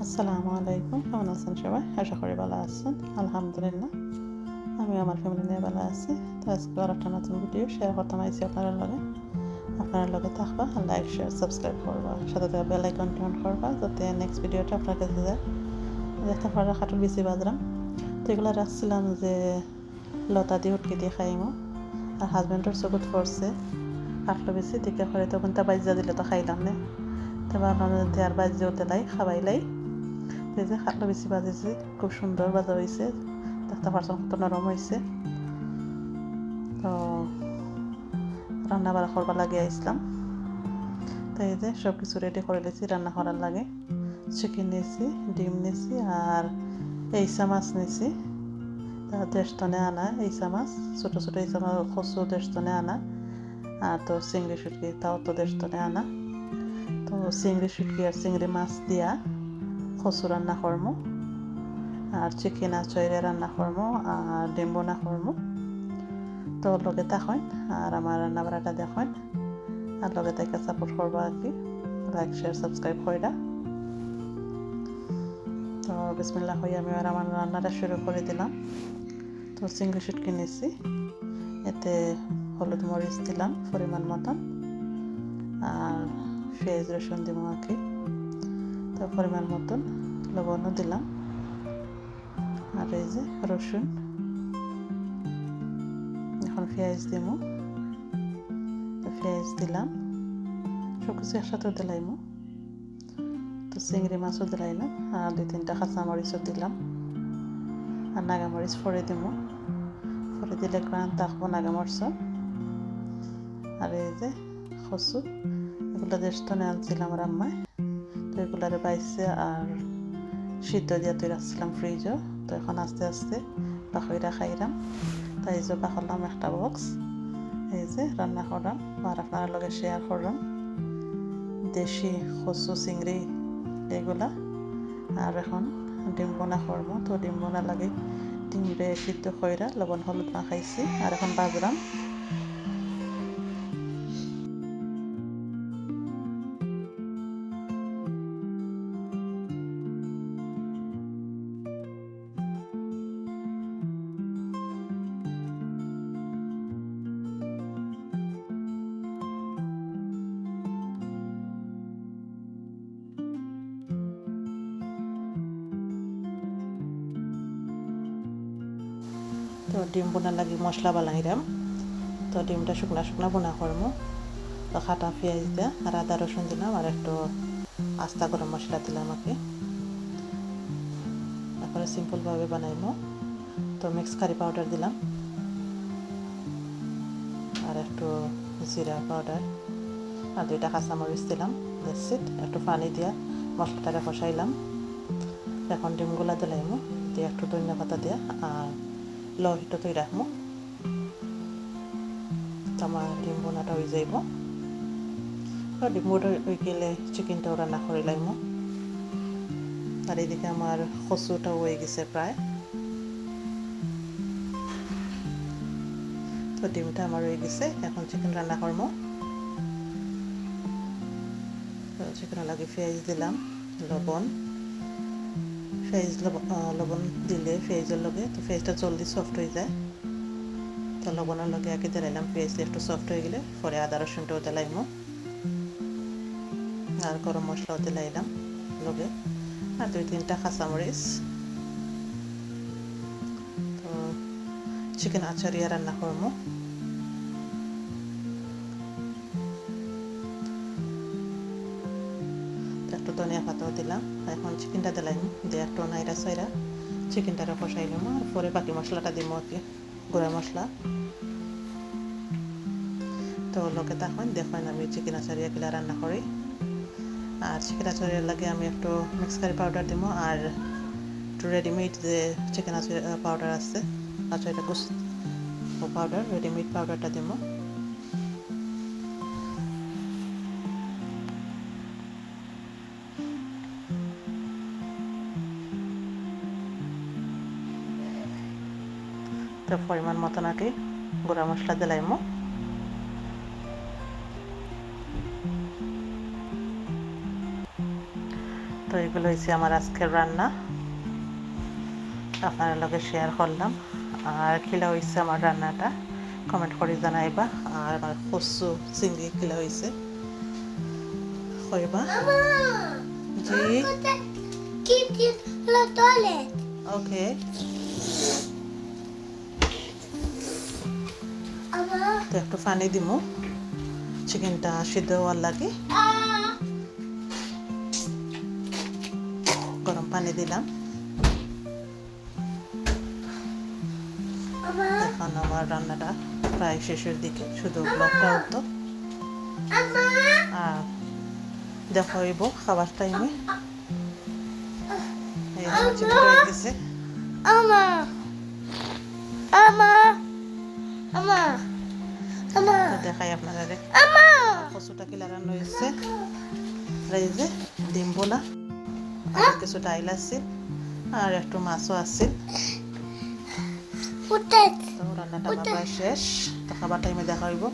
আসসালামু আলাইকুম। কেমন আছেন সবাই? আশা করি ভালো আছেন। আলহামদুলিল্লাহ। আমি আমার ফ্যামিলি নিয়ে ভালো আছি। তো আজকে আর একটা নতুন ভিডিও শেয়ার করতাম আইসি আপনার লগে। আপনার লগে থাকবা লাইক শেয়ার সাবস্ক্রাইব করবা। সাথে সাথে বেল আইকন অন করবা, যাতে নেক্সট ভিডিওটা আপনার কাছে যায়। দেখতে পারা খাটুর বেশি বাজরাম। তো এগুলো রাখছিলাম যে, লতা দিয়ে উটকে দিয়ে খাইমো। আর হাজব্যান্ডের চকুত পড়ছে। কাটলো বেশি দিকে করে তখন তা বাজিয়া দিলে তো খাইলাম না। তারপর আপনাদের দেয়ার বাজিয়ে উঠে লাই। খাবাইলাই এই যে খাটলো বেশি বাজেছে, খুব সুন্দর বাজা হয়েছে, দেখতে পারছেন কত নরম হয়েছে। তো রান্না বাড়া করবার লাগে আইসলাম। তো এই যে সব কিছু রেডি করে লেছি রান্না করার লাগে। চিকেন নিয়েছি, ডিম নিয়েছি, আর এইসা মাছ নিয়েছি। দেড়শনে আনা এইসা মাছ, ছোটো ছোটো এইসা মাছ, কচু দেড়শনে আনা, আর তো চিংড়ি সুটকি তাও তো দেড়শনে আনা। তো চিংড়ি শুটকি আর চিংড়ি মাছ দিয়া কচু রান্না করমু, আর চিকেন আচইরে রান্না করমু, আর ডিম্বু না করমু। তো লগে দেখেন আর আমার রান্না বাড়াটা দেখেন আর লগে তাকে সাপোর্ট করব আর কি। লাইক শেয়ার সাবস্ক্রাইব কইরা। তো বিসমিল্লা হয়ে আমি আর আমার রান্নাটা শুরু করে দিলাম। তো চিংড়ি শুটকি কিনেছি এতে হলুদ মরিচ দিলাম পরিমাণ মতন, আর পেঁয়াজ রসুন দিব আর কি। তো পরিমাণ মতন লবণও দিলাম। আর এই যে রসুন। এখন পেঁয়াজ দিব তো পেঁয়াজ দিলাম। সব কিছু একসাথে দিলাইমো। তো চিংড়ি মাছও দিলাইলাম। আর দুই তিনটা কাঁচা মরিচও দিলাম। আর নাগামরিচ ফরে দিব ফরে দিলে গ্রান থাকব নাগামরিচ আর এই যে কচু। এগুলো দেশতনে আনছিলাম রাম্মায়। তো এগুলারে পাইছে আর সিদ্ধ দিয়া তুই রাখছিলাম ফ্রিজও তো এখন আস্তে আস্তে বাকইরা খাইলাম তাই যে বাকলাম একটা বক্স এই যে রান্না করলাম আর আপনার লগে শেয়ার করলাম দেশি কচু, চিংড়ি এগুলা। আর এখন ডিম বোনা করব। তো ডিম বোনা লাগে ডিমরে সিদ্ধ কইরা লবণ, হলুদ মাখাইছি। আর এখন বাজরাম। তো ডিম বোনা লাগি মশলা বানাই বানাইরাম তো ডিমটা শুকনা শুকনা বোনা করব তো খাটা পেঁয়াজ দিয়া আর আদা রসুন দিলাম আর একটু আস্তা গরম মশলা দিলাম কি তারপরে সিম্পলভাবে বানাইমো। তো মিক্স কারি পাউডার দিলাম। আর একটু জিরা পাউডার আর দুইটা কাঁচামরিচ দিলাম। দেশিত একটু পানি দিয়া মশলাটাকে কষাইলাম এখন ডিমগুলা দিলাইমো। দিয়ে একটু ধনিয়া পাতা দিয়া। আর লহিটো তৈ রাখব আমার ডিম বোনাটা হয়ে যাইব ডিম বোনা হয়ে গেলে চিকেনটাও রান্না করে লাইমো আর এদিকে আমার কচুটাও হয়ে গেছে প্রায় তো ডিমটা আমার হয়ে গেছে, এখন চিকেন রান্না করব চিকেন লাগে পেঁয়াজ দিলাম, লবণ। ফেজ লবণ দিলে ফেজের লগে, তো ফেজটা জলদি সফট হয়ে যায়। তো লবণের লগে আগে দিলাইলাম পেঁয়াজ একটু সফট হয়ে গেলে পরে আদা রসুনটাও দিলাইমো আর গরম মশলাও দিলাইলাম লগে। আর দুই তিনটা কাঁচামরিচ। তো চিকেন আচারিয়া রান্না করব পাতাও দিলাম। এখন চিকেনটা দিলাম। একটু নাইরা সাইরা চিকেনটারে কষাইলাম আর পরে বাকি মশলাটা দিব আর কি, গুঁড়া মশলা। তো লোকে তখন দেখেন আমি চিকেন আচারিয়া কিলা রান্না করি। আর চিকেন আচারিয়ার লাগে আমি একটু মিক্স কারি পাউডার দিব আর একটু রেডিমেড যে চিকেন আচার পাউডার আছে আচারিয়া গুস পাউডার রেডিমেড পাউডারটা দিব তো পরিমাণ মতন আগে গুঁড়া মশলা দিলাইমো তো এগুলো হয়েছে আমার আজকের রান্না। আপনার লগে শেয়ার করলাম। আর কিলা হয়েছে আমার রান্নাটা কমেন্ট করে জানাইবা। আর আমার কচু চিংড়ি কিলা হয়েছে কইবা? জি. ওকে একটু পানি দিমু চিকেনটা সিদ্ধ হওয়ার লাগে. গরম পানি দিলাম. এখন আমার রান্নাটা প্রায় শেষের দিকে, শুধু ব্লকটা উঠতো. আর দেখা হইব খাবার টাইমে এই আমার চিকেন গেছে Ama. Ama. Ama. দেখাই আপনারা কচুটাকে লাগানো হয়েছে এই যে ডিম বোলা আর কিছু ডাইল আছে আর একটু মাছও আছে. তো রান্নাটা শেষ তো খাবার টাইমে দেখা হইব